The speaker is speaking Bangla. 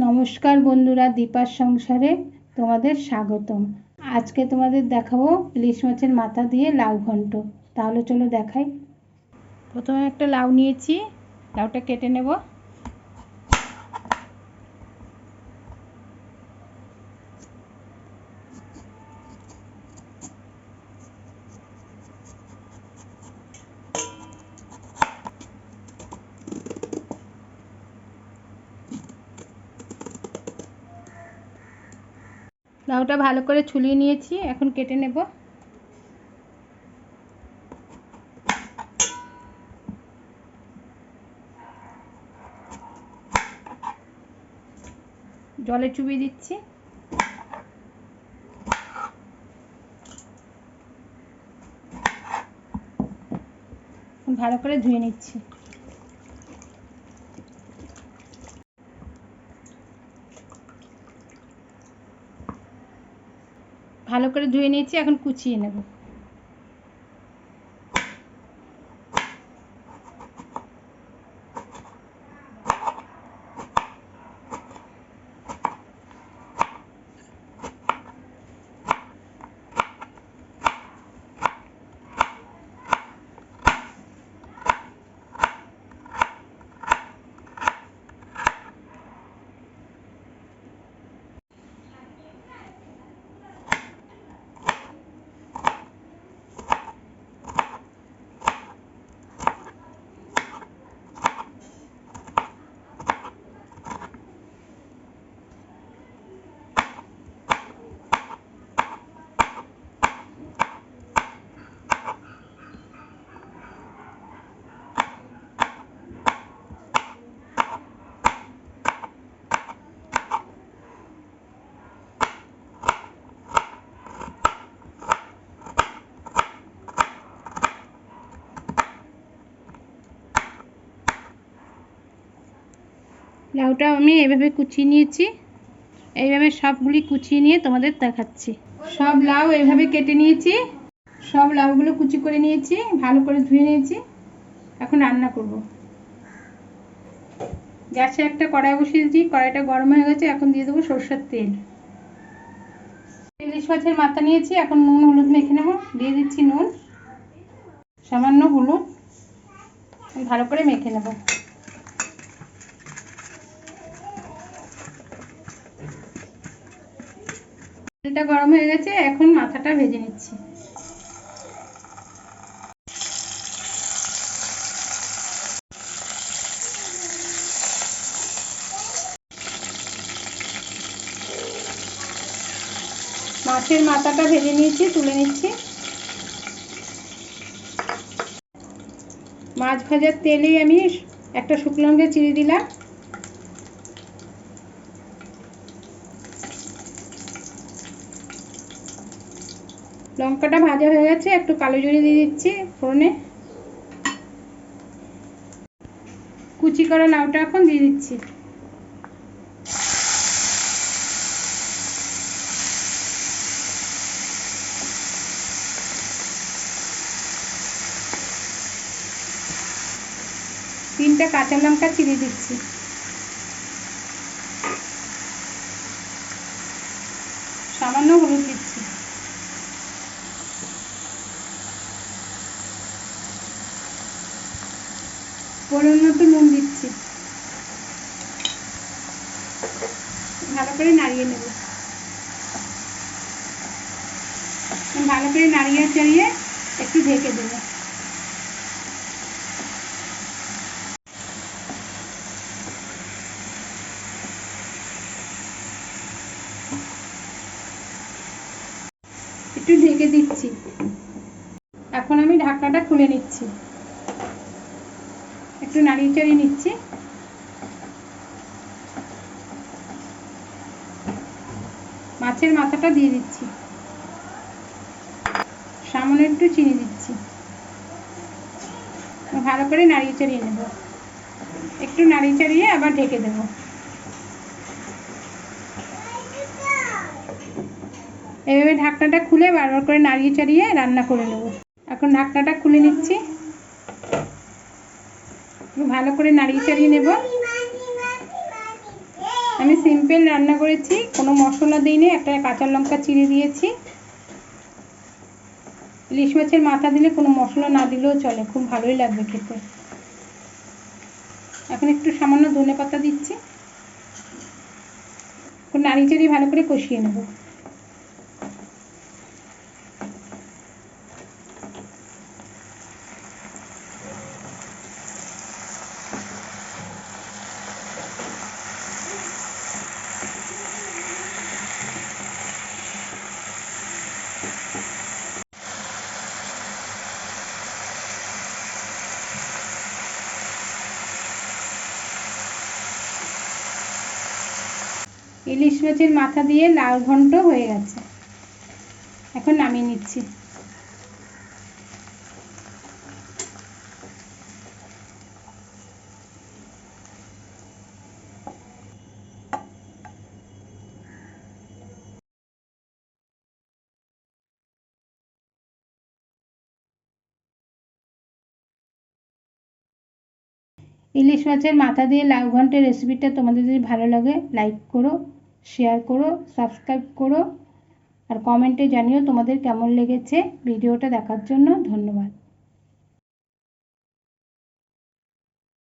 নমস্কার বন্ধুরা, দীপার সংসারে তোমাদের স্বাগতম। আজকে তোমাদের দেখাবো ইলিশ মাছের মাথা দিয়ে লাউ ঘন্ট। তাহলে চলো দেখাই। প্রথমে একটা লাউ নিয়েছি, লাউটা কেটে নেব। লাউটা ভালো করে ছুলিয়ে নিয়েছি, এখন কেটে নেব। জলে চুবিয়ে দিচ্ছি। ভালো করে ধুয়ে নিচ্ছি। ভালো করে ধুয়ে নিয়েছি এখন কুচিয়ে নেব। লাউটা আমি এভাবে কুচিয়ে নিয়েছি। এইভাবে সবগুলি কুচিয়ে নিয়ে তোমাদের দেখাচ্ছি। সব লাউ এইভাবে কেটে নিয়েছি। সব লাউগুলো কুচি করে নিয়েছি, ভালো করে ধুয়ে নিয়েছি। এখন রান্না করব। গ্যাসে একটা কড়াই বসিয়েছি, কড়াইটা গরম হয়ে গেছে, এখন দিয়ে দেবো সর্ষের তেল। ইলিশ মাছের মাথা নিয়েছি, এখন নুন, হলুদ মেখে নেব, দিয়ে দিচ্ছি নুন। সামান্য হলুদ, ভালো করে মেখে নেব। তেলটা গরম হয়ে গেছে, এখন মাথাটা ভেজে নিচ্ছি। মাছের মাথাটা ভেজে নিয়েছি, তুলে নিচ্ছি। মাছ ভাজার তেলেই আমি একটা শুকনো লঙ্কা চিড়ে দিলাম। লঙ্কাটা ভাজা হয়ে গেছে, একটু কালো জিরে দিয়ে দিচ্ছি ফোড়নে। কুচি করা লাউটা এখন দিয়ে দিচ্ছি। তিনটা কাঁচা লঙ্কা চিড়ে দিচ্ছি। সামান্য হলুদ পরিমাণ মতো নুন দিচ্ছি। ভালো করে নাড়িয়ে নেব। ভালো করে নাড়িয়ে চাড়িয়ে একটু ঢেকে দেব। একটু ঢেকে দিচ্ছি। এখন আমি ঢাকনাটা খুলে নিচ্ছি। একটু নাড়িয়ে চাড়িয়ে নিচ্ছি। মাছের মাথাটা দিয়ে দিচ্ছি। সামান্য একটু চিনি দিচ্ছি। ভালো করে নাড়িয়ে চাড়িয়ে নেব। একটু নাড়িয়ে চাড়িয়ে আবার ঢেকে দেব। এভাবে ঢাকনাটা খুলে বারবার করে নাড়িয়ে চাড়িয়ে রান্না করে নেব। এখন ঢাকনাটা খুলে নিচ্ছি। ভালো করে নাড়িয়ে চাড়িয়ে নেব। আমি সিম্পল রান্না করেছি, কোনো মশলা দিইনি, একটা কাঁচা লঙ্কা চিড়ে দিয়েছি। ইলিশ মাছের মাথা দিলে কোনো মশলা না দিলেও চলে, খুব ভালোই লাগবে খেতে। এখন একটু সামান্য ধনে পাতা দিচ্ছি নাড়ি চাড়ি ভালো করে কষিয়ে নেব। ইলিশ মাছের মাথা দিয়ে লাল ঘন্ট হয়ে গেছে। এখন নামিয়ে নিচ্ছি। ইলিশ মাছের মাথা দিয়ে লাউ ঘন্টের রেসিপিটা তোমাদের যদি ভালো লাগে লাইক করো। শেয়ার করো সাবস্ক্রাইব করো আর কমেন্টে জানিও তোমাদের কেমন লেগেছে ভিডিওটা দেখার জন্য ধন্যবাদ।